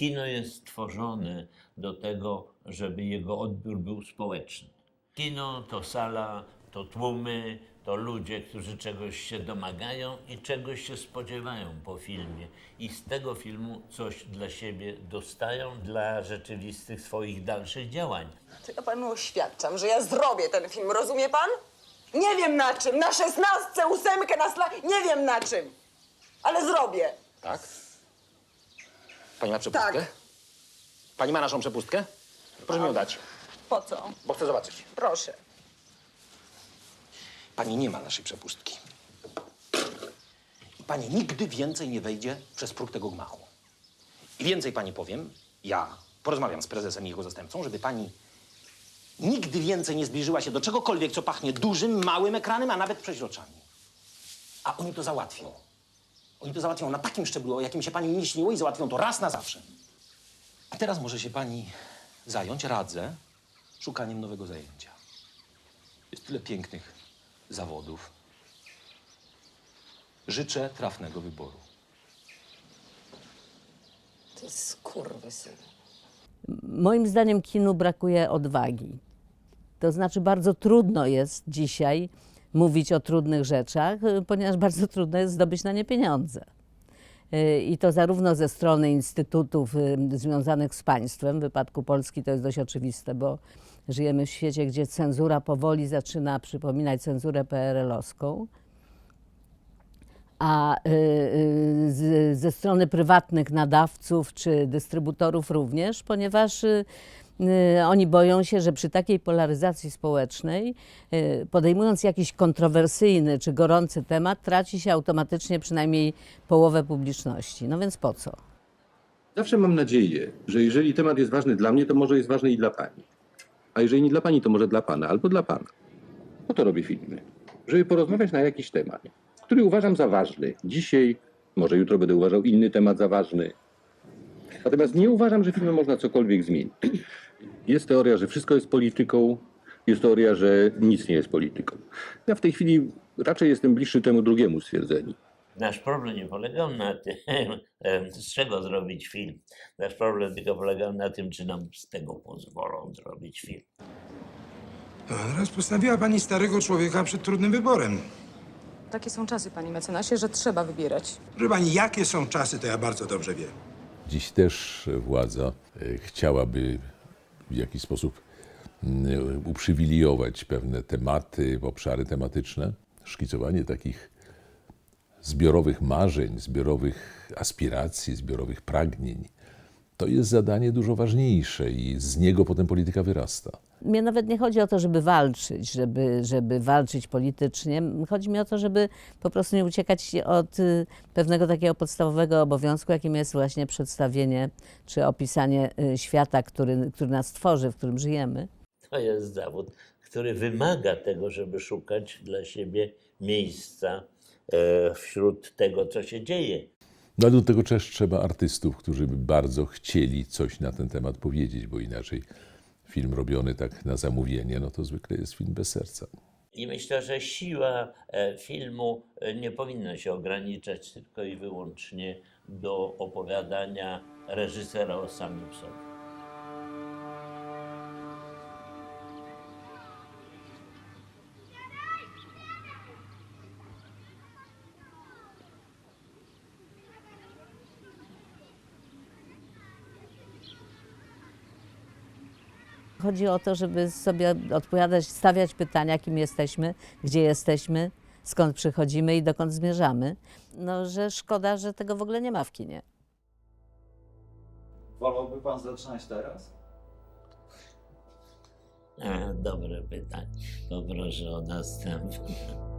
Kino jest stworzone do tego, żeby jego odbiór był społeczny. Kino to sala, to tłumy, to ludzie, którzy czegoś się domagają i czegoś się spodziewają po filmie. I z tego filmu coś dla siebie dostają dla rzeczywistych swoich dalszych działań. To ja panu oświadczam, że ja zrobię ten film, rozumie pan? Nie wiem na czym, na szesnastce, ósemkę, na sla... Nie wiem na czym, ale zrobię. Tak? Pani ma przepustkę? Tak. Pani ma naszą przepustkę? Proszę mi ją dać, Po co? bo chcę zobaczyć. Proszę. Pani nie ma naszej przepustki. I Pani nigdy więcej nie wejdzie przez próg tego gmachu. I więcej pani powiem, ja porozmawiam z prezesem i jego zastępcą, żeby pani nigdy więcej nie zbliżyła się do czegokolwiek, co pachnie dużym, małym ekranem, a nawet przeźroczami. A oni to załatwią. Oni to załatwią na takim szczeblu, o jakim się pani nie śniło i załatwią to raz na zawsze. A teraz może się pani zająć, radzę, szukaniem nowego zajęcia. Jest tyle pięknych zawodów. Życzę trafnego wyboru. Ty skurwysyn. Moim zdaniem kinu brakuje odwagi. To znaczy, bardzo trudno jest dzisiaj mówić o trudnych rzeczach, y, ponieważ bardzo trudno jest zdobyć na nie pieniądze. Y, I to zarówno ze strony instytutów y, związanych z państwem, w wypadku Polski to jest dość oczywiste, bo żyjemy w świecie, gdzie cenzura powoli zaczyna przypominać cenzurę PRL-owską a ze strony prywatnych nadawców czy dystrybutorów również, ponieważ oni boją się, że przy takiej polaryzacji społecznej, y, podejmując jakiś kontrowersyjny czy gorący temat, traci się automatycznie przynajmniej połowę publiczności. No więc po co? Zawsze mam nadzieję, że jeżeli temat jest ważny dla mnie, to może jest ważny i dla pani. A jeżeli nie dla pani, to może dla pana albo dla pana. Po to robię filmy. Żeby porozmawiać na jakiś temat, który uważam za ważny. Dzisiaj, może jutro będę uważał inny temat za ważny. Natomiast nie uważam, że filmem można cokolwiek zmienić. Jest teoria, że wszystko jest polityką, jest teoria, że nic nie jest polityką. Ja w tej chwili raczej jestem bliższy temu drugiemu stwierdzeniu. Nasz problem nie polegał na tym, z czego zrobić film. Nasz problem tylko polegał na tym, czy nam z tego pozwolą zrobić film. A Teraz postawiła pani starego człowieka przed trudnym wyborem. Takie są czasy, panie mecenasie, że trzeba wybierać. Proszę pani, jakie są czasy, to ja bardzo dobrze wiem. Dziś też władza e, chciałaby w jakiś sposób mm, uprzywilejować pewne tematy, obszary tematyczne. Szkicowanie takich zbiorowych marzeń, zbiorowych aspiracji, zbiorowych pragnień to jest zadanie dużo ważniejsze i z niego potem polityka wyrasta. Mnie nawet nie chodzi o to, żeby walczyć, żeby, żeby walczyć politycznie. Chodzi mi o to, żeby po prostu nie uciekać od y, pewnego takiego podstawowego obowiązku, jakim jest właśnie przedstawienie czy opisanie y, świata, który, który nas tworzy, w którym żyjemy. To jest zawód, który wymaga tego, żeby szukać dla siebie miejsca e, wśród tego, co się dzieje. No do tego też trzeba artystów, którzy by bardzo chcieli coś na ten temat powiedzieć, bo inaczej film robiony tak na zamówienie, no to zwykle jest film bez serca. I myślę, że siła e, filmu e, nie powinna się ograniczać tylko i wyłącznie do opowiadania reżysera o samym sobie. Chodzi o to, żeby sobie odpowiadać, stawiać pytania, kim jesteśmy, gdzie jesteśmy, skąd przychodzimy i dokąd zmierzamy. No, że szkoda, że tego w ogóle nie ma w kinie. Wolałby pan zaczynać teraz? A, dobre pytanie. Poproszę o następne.